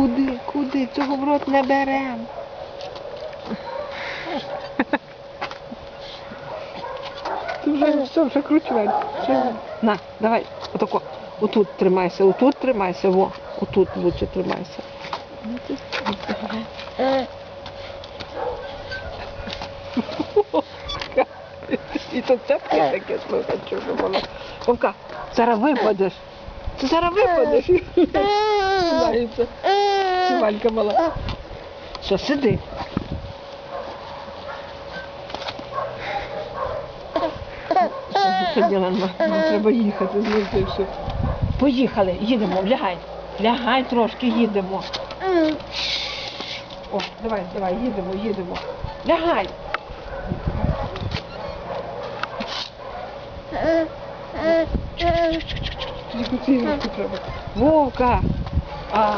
Куди? Куди? Цього в рот не берем. Ти вже все, вже кручувай. На, давай, отако. Отут тримайся, отут тримайся, во. Отут лучше тримайся. І то цепки таке слухай, чого було. Вовка, зараз випадеш. Ти зараз випадеш. Сівалька мала. Що, сиди. Що діла, нам треба їхати, знайти все. Поїхали, їдемо, лягай. Лягай трошки, їдемо. О, давай, давай, їдемо, їдемо. Лягай. Тільки треба. Вовка! А,